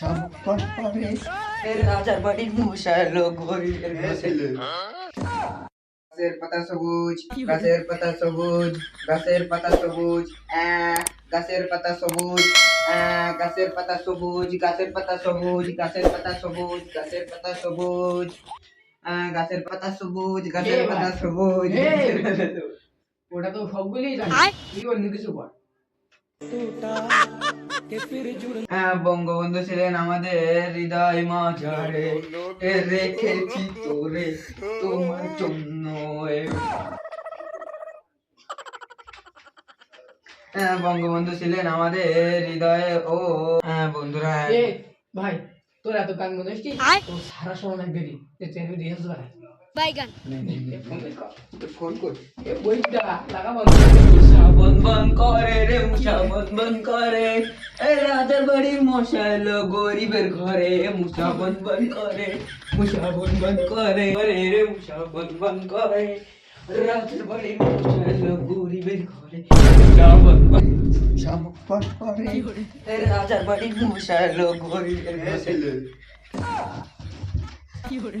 চম্পট পরে রাজার বাড়ির মশালো গরিবের ঘরে। গাছের পাতা সবুজ গাছের পাতা সবুজ গাছের পাতা সবুজ গাছের পাতা সবুজ আহ, গাছের পাতা সবুজ গাছের পাতা সবুজ গাছের পাতা সবুজ গাছের পাতা সবুজ আহ, গাছের পাতা সবুজ গাছের পাতা সবুজ। ওটা তো সবগুলোই জানি তুই অন্য কিছু বল বঙ্গবন্ধু ছিলেন আমাদের হৃদয় মাঝারে। রেখেছি তোরে তোমার জন্য হ্যাঁ বঙ্গবন্ধু ছিলেন আমাদের হৃদয়ে ও। হ্যাঁ বন্ধুরা। ভাই তোর এত কান মনে তোর সারা সময় দেরি তুই চেনে দিয়ে আসবে বাইগান। ফোন কর করে করে রাজার বাড়ির মশাল গরিবের ঘরে মুসা বন বন করে মুসা বন বন করে করে রে মুসা বন বন করে রাজার বাড়ির মশাল গরিবের ঘরে মুসা বন বন চম্পট করে রাজার বাড়ির মশাল গরিবের ঘরে এই নো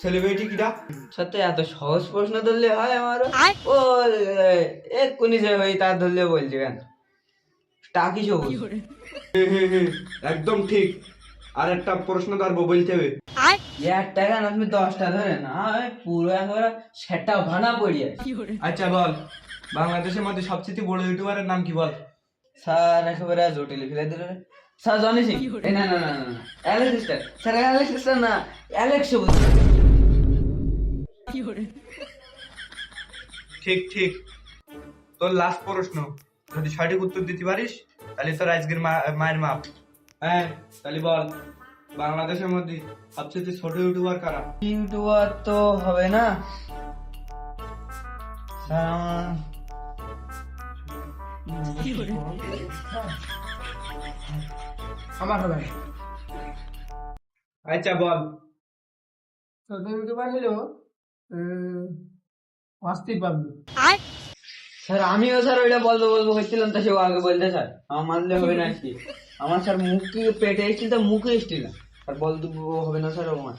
সেলিব্রিটি কিটা সত্যি এত সহজ প্রশ্ন ধরলে হয় আমার ও এক্ষুনি যে হই তা ধরলে বলছি কেন? টাকি সবুজ হে হে হে একদম ঠিক। আর একটা প্রশ্ন ধরবো বলতে হবে। এক টাকা না তুমি দশটা ধরে না পুরো একেবারে সেটা ভানা পড়িয়ে আচ্ছা বল। বাংলাদেশের মধ্যে সবচেয়ে বড় ইউটিউবারের নাম কি বল? স্যার একেবারে জটিল ফেলে দিল স্যার জনি সিং না না না না অ্যালেক্স স্যার অ্যালেক্স না অ্যালেক্স সবুজ ঠিক ঠিক। তোর লাস্ট প্রশ্ন। যদি সঠিক উত্তর দিতে পারিস তাহলে তোর আজকের মায়ের মাপ। হ্যাঁ তাহলে বল। বাংলাদেশের মধ্যে সবচেয়ে ছোট ইউটিউবার কারা? ইউটিউবার তো হবে না। আমার- আমার হবে। আচ্ছা বল। তোদের ইউটিউবার হলো অস্থির পাবলি স্যার আমিও স্যার ওইটা বলব বলব করছিলাম তা সেও আগে বলতে স্যার। আমার মানলে হবে না কি আমার স্যার মুখে পেটে এসছিল তা মুখে এসছিল না। আর বলতে হবে না স্যার আমার।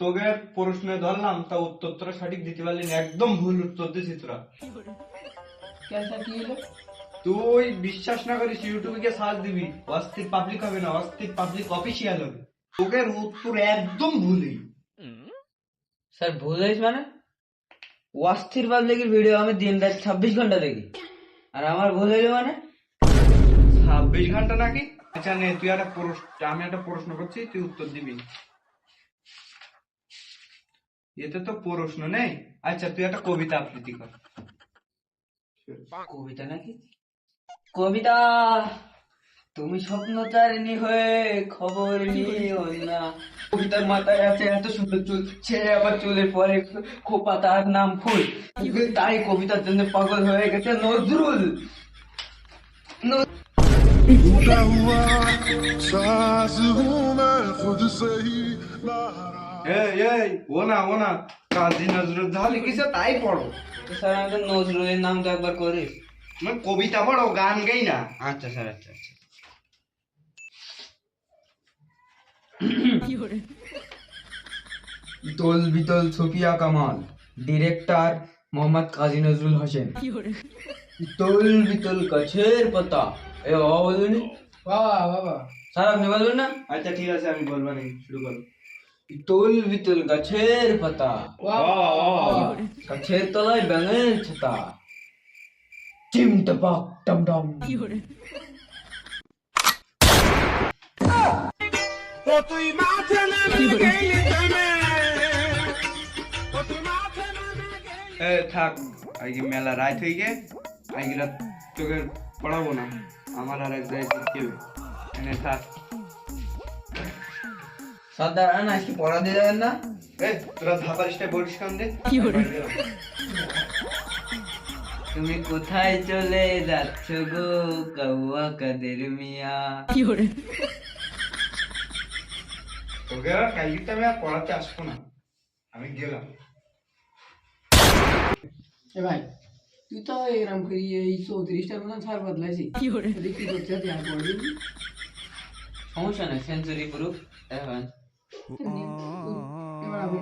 তোকে প্রশ্ন ধরলাম তা উত্তর তোরা সঠিক দিতে পারলি না একদম ভুল উত্তর দিছিস তোরা। কি তুই বিশ্বাস না করিস ইউটিউবে গিয়ে সার্চ দিবি অস্থির পাবলিক হবে না অস্থির পাবলিক অফিসিয়াল হবে। তোকে উত্তর একদম ভুলই। স্যার ভুল হয়েছে মানে? অস্থির পাবলিকের ভিডিও আমি দিন রাত ছাব্বিশ ঘণ্টা দেখি। আর আমার ভুল হইল মানে? ছাব্বিশ ঘণ্টা নাকি? আচ্ছা নে তুই একটা প্রশ্ন আমি একটা প্রশ্ন করছি তুই উত্তর দিবি। এতে তো প্রশ্ন নেই। আচ্ছা তুই একটা কবিতা আবৃত্তি কর। কবিতা নাকি? কবিতা! তুমি স্বপ্নচারিণী হয়ে খবর নিও না। কবিতার মাথায় আছে এত সুন্দর চুল ছেড়ে আবার চুলের পরে খোপা তার নাম ফুল। তাই কবিতার জন্য পাগল হয়ে গেছে নজরুল। কাজী নজরুল তাহলে একবার করিস। কবিতা পড়ো গান গাই না। আচ্ছা স্যার আচ্ছা আচ্ছা। দোল বিতল সুফিয়া কামাল ডিরেক্টর মোহাম্মদ কাজী নজরুল হোসেন। দোল বিতল গাছের পাতা। এ বাবা বলবেন বাবা বাবা। স্যার আপনি বলবেন না? আচ্ছা ঠিক আছে আমি বলব নি শুরু করো। দোল বিতল গাছের পাতা। গাছের তলায় ব্যাঙের ছাতা। টিম টপাক টম টম। থাক। আজকে মেলা রাত হয়ে গে আজকে রাত তোকে পড়াবো না। আমার আর এক জায়গায় হবে। এনে থাক। সর্দার আন আজকে পড়া দিয়ে যাবেন না? এ তোরা ধাপারিসটা বলিস কান দে তুমি কোথায় চলে যাচ্ছ গো কাউয়া কাদের মিয়া? তোকে আর কালকে আমি আর পড়াতে আসব না। আমি গেলাম। এ ভাই তুই তো এরম করি এই চৌত্রিশটার মতন ছাড় বদলাইছি। কি করতে সমস্যা নেই সেঞ্চুরি গ্রুপ এখন এবার আমি